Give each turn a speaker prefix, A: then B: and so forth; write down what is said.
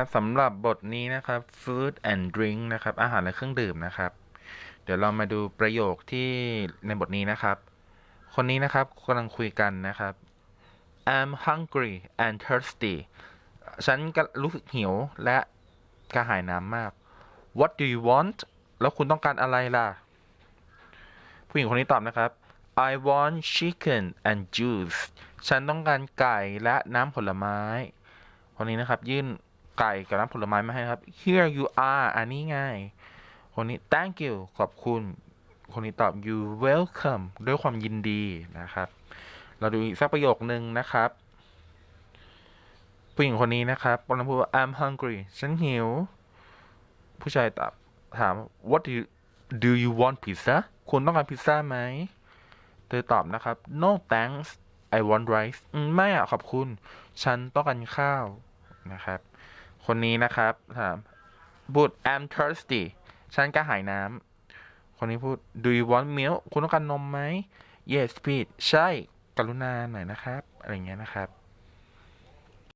A: ครับสำหรับบทนี้นะครับ food and drink นะครับ อาหารและเครื่องดื่มนะครับ เดี๋ยวเรามาดูประโยคที่ในบทนี้นะครับ คนนี้นะครับกำลังคุยกันนะครับ I'm hungry and thirsty ฉันก็รู้สึกหิวและกระหายน้ำมาก What do you want แล้วคุณต้องการอะไรล่ะ ผู้หญิงคนนี้ตอบนะครับ I want chicken and juice ฉันต้องการไก่และน้ำผลไม้ คนนี้นะครับยื่น ไก่กับน้ำผลไม้มาให้ครับ Here you are อันนี้ไงคนนี้ thank you ขอบคุณ คนนี้ตอบ you welcome ด้วยความยินดีนะครับ เราดูอีกสักประโยคนึงนะครับผู้หญิงคนนี้นะครับกำลังพูดว่า I'm hungry ฉันหิว ผู้ชายตอบถาม what do you do you want pizza คุณต้องการพิซซ่าไหม เธอตอบนะครับ no thanks I want rice ไม่อะขอบคุณ ฉันต้องการข้าวนะครับ คนนี้นะครับถามพูด I'm thirsty ฉันกระหายน้ำคนนี้พูด do you want milk คุณต้องการนมไหม yes please ใช่ กรุณาหน่อยนะครับ อะไรเงี้ยนะครับ